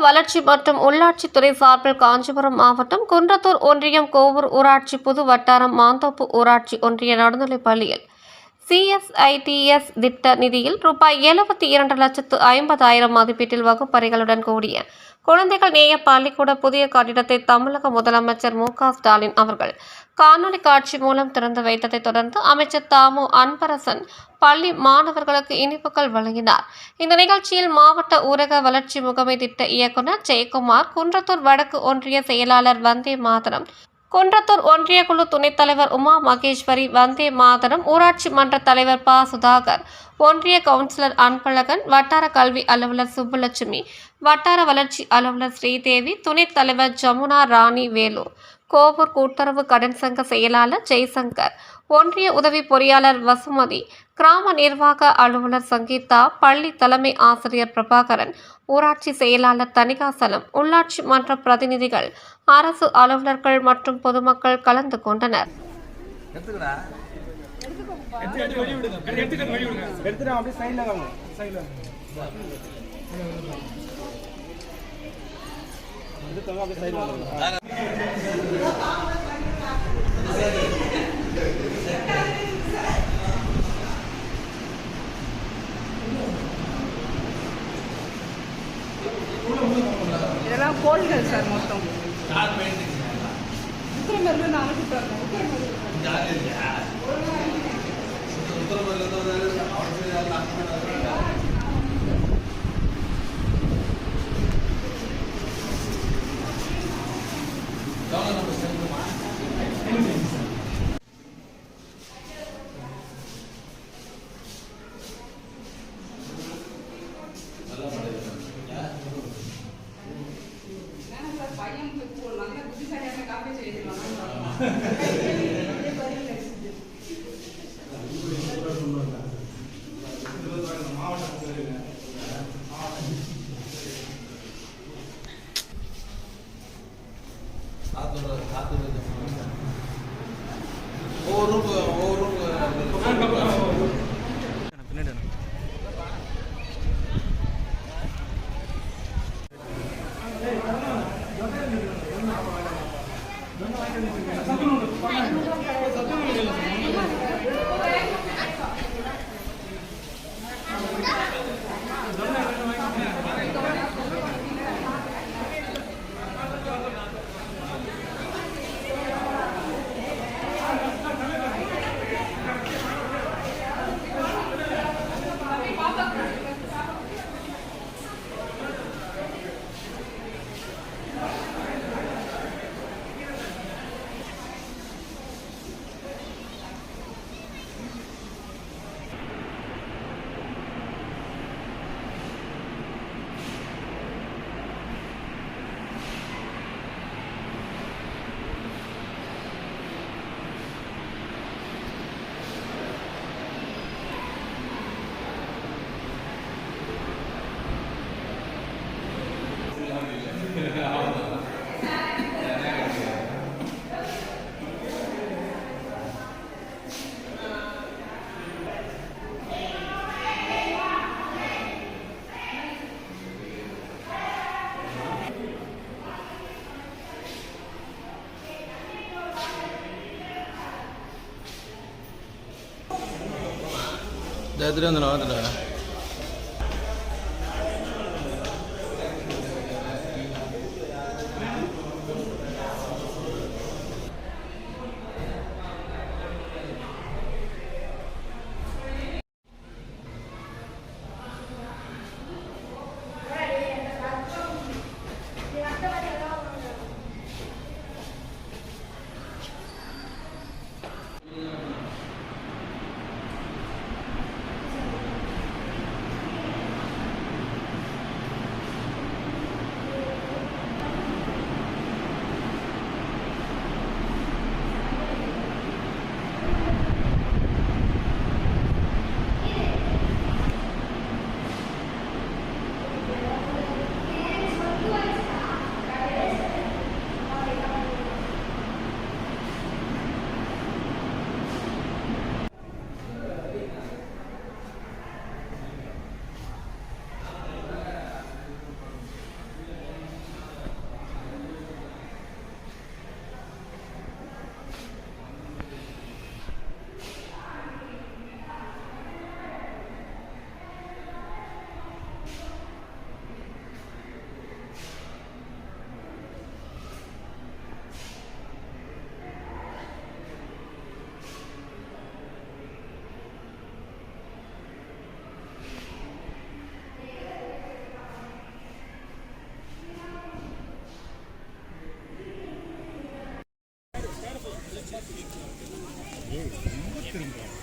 வளர்ச்சி மற்றும் உள்ளாட்சித்துறை சார்பில் காஞ்சிபுரம் மாவட்டம் குன்றத்தூர் ஒன்றியம் கோவூர் ஊராட்சி புது வட்டாரம் மாந்தோப்பு ஊராட்சி ஒன்றிய நடுநிலைப் பள்ளியில் சிஎஸ்ஐடிஎஸ் திட்ட நிதியில் ரூபாய் எழுபத்தி இரண்டு லட்சத்து ஐம்பதாயிரம் மதிப்பீட்டில் வகுப்பறைகளுடன் கூடிய குழந்தைகள் நேய பள்ளிக்கூட புதிய கட்டிடத்தை தமிழக முதலமைச்சர் மு க ஸ்டாலின் அவர்கள் காணொலி காட்சி மூலம் திறந்து வைத்ததைத் தொடர்ந்து அமைச்சர் தாமு அன்பரசன் பள்ளி மாணவர்களுக்கு இனிப்புகள் வழங்கினார். இந்த நிகழ்ச்சியில் மாவட்ட ஊரக வளர்ச்சி முகமை திட்ட இயக்குனர் ஜெயக்குமார் குன்றத்தூர் வடக்கு ஒன்றிய செயலாளர் வந்தே மாதரம் குன்றத்தூர் ஒன்றிய குழு துணைத் தலைவர் உமா மகேஸ்வரி வந்தே மாதரம் ஊராட்சி மன்ற தலைவர் ப. சுதாகர் ஒன்றிய கவுன்சிலர் அன்பழகன் வட்டார கல்வி அலுவலர் சுப்புலட்சுமி வட்டார வளர்ச்சி அலுவலர் ஸ்ரீதேவி துணைத் தலைவர் ஜமுனா ராணி வேலு கோவூர் கூட்டுறவு கடன் சங்க செயலாளர் ஜெய்சங்கர் ஒன்றிய உதவி பொறியாளர் வசுமதி கிராம நிர்வாக அலுவலர் சங்கீதா பள்ளி தலைமை ஆசிரியர் பிரபாகரன் ஊராட்சி செயலாளர் தணிகாசலம் உள்ளாட்சி மன்ற பிரதிநிதிகள் அரசு அலுவலர்கள் மற்றும் பொதுமக்கள் கலந்து கொண்டனர் எடுத்துக்கடா கோல்கள் சார் மொத்தம் உத்திரமேரில் நான் அனுப்பிட்டு வரேன் உத்திரமேரில் ஒவ்வொரு ரூம் ஒவ்வொரு ரூம் பின்னாடி ജയത്തിരി ഒന്നും 왜 이런 것들인가?